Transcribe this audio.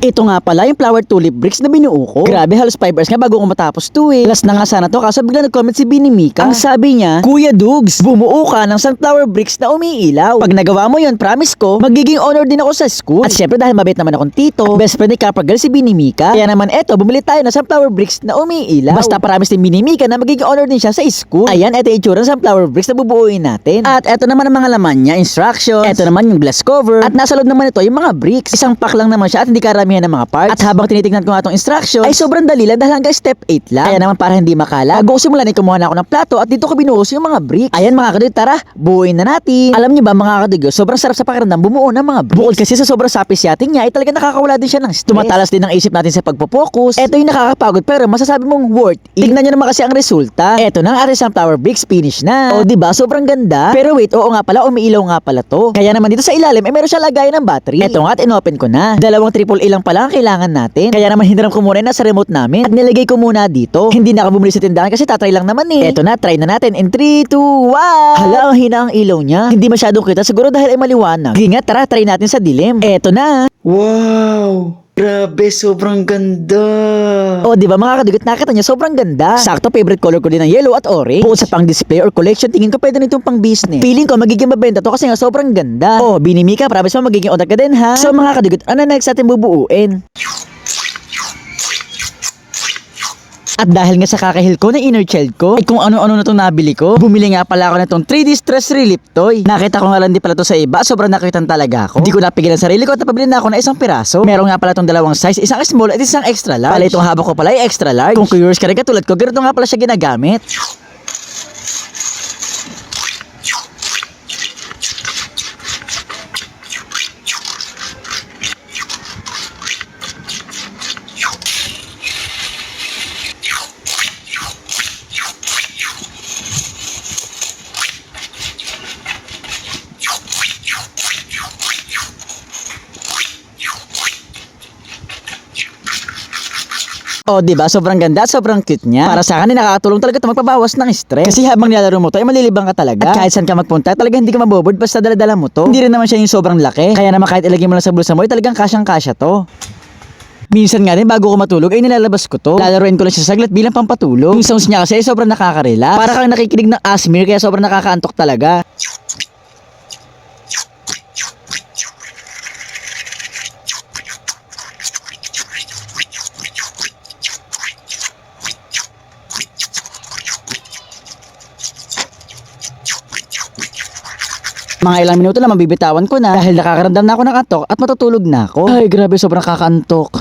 Ito nga pala yung flower tulip bricks na binuo ko. Grabe, halos 5 hours nga bago ko matapos to eh. Last na nga sana to kaso bigla nag-comment si Bini Mika. Ang sabi niya, Kuya Dugs, bumuo ka ng sunflower bricks na umiilaw. Pag nagawa mo yun, promise ko, magiging honor din ako sa school. At syempre dahil mabait naman akong tito, best friend ni Kapra Girl si Bini Mika. Kaya naman eto, bumili tayo ng sunflower bricks na umiilaw. Basta promise ni Bini Mika na magiging honor din siya sa school. Ayan, eto yung itsura ng sunflower bricks na bubuuin natin. At eto naman ang mga laman niya, instructions. Eto naman yung glass cover. At nasa loob naman ito yung mga bricks. Isang pack lang naman siya at hindi karamihan ng mga parts. At habang tinitingnan ko nga itong instructions, ay sobrang dali lang dahil hanggang step 8 lang. Kaya naman para hindi makala, bago ko simulan ay kumuha na ako ng plato at dito ko binuhos yung mga bricks. Ayan mga kadig, tara, buuin na natin. Alam niyo ba mga kadig, sobrang sarap sa pakiramdam bumuo ng mga bricks. Bukod kasi sa sobrang sapis yating niya, ay talaga nakakawala din siya ng stress. Tumatalas din ang isip natin sa pagpo-focus. Ito yung nakakapagod pero masasabi mong worth it. Tignan niyo naman kasi ang resulta. Ito na ang ating sunflower bricks finish na. O di ba sobrang ganda. Pero wait, oo nga pala, umiilaw nga pala to. Kaya naman dito sa ilalim, ay meron siya lagayan ng battery. Ito nga at inopen ko na. Dalawang triple A lang pala ang kailangan natin. Kaya naman hiniram ko muna yung nasa remote namin. At nilagay ko muna dito. Hindi na ako bumili sa tindahan kasi tatry lang naman eh. Ito na, try na natin. In 3, 2, 1. Hala, ang hina ang ilaw niya. Hindi masyadong kita. Siguro dahil ay maliwanag. Sige tara, try natin sa dilim. Ito na. Wow! Grabe, sobrang ganda. O, di ba mga kadugot, nakita niyo, sobrang ganda. Sakto, favorite color ko din ang yellow at orange. Bukod sa pang display or collection, tingin ko pwede nitong pang business. Feeling ko magiging mabenta to kasi nga sobrang ganda. Oh, binimika, promise mo magiging odak ka din ha. So mga kadugot, ano next natin bubuuin? At dahil nga sa kakahil ko na inner child ko, ay kung ano-ano na itong nabili ko, bumili nga pala ako na itong 3D stress relief toy. Nakita ko nga lang di pala to sa iba, sobrang nakitan talaga ako. Hindi ko napigilan sarili ko at napabili na ako na isang piraso. Meron nga pala itong dalawang size, isang small at isang extra large. Pala itong haba ko pala ay extra large. Kung curious ka rin katulad ko, ganito nga pala siya ginagamit. Oh, 'di ba? Sobrang ganda sobrang cute niya. Para sa akin, ay nakakatulong talaga 'to magpabawas ng stress. Kasi habang nilalaro mo 'to, ay malilibang ka talaga. At kahit saan ka magpunta, talaga hindi ka maboboard basta dala-dala mo 'to. Hindi rin naman siya yung sobrang laki. Kaya naman kahit ilagay mo lang sa bulsa mo, ay talagang kasyang-kasya 'to. Minsan nga rin bago ko matulog ay nilalabas ko to. Lalaroin ko lang siya saglit bilang pampatulog. Yung sounds niya kasi ay sobrang nakaka-relax. Para kang nakikinig ng asmir kaya sobrang nakakaantok talaga. Mga ilang minuto lang mabibitawan ko na dahil nakakaramdam na ako ng antok at matutulog na ako. Ay grabe sobrang kakantok.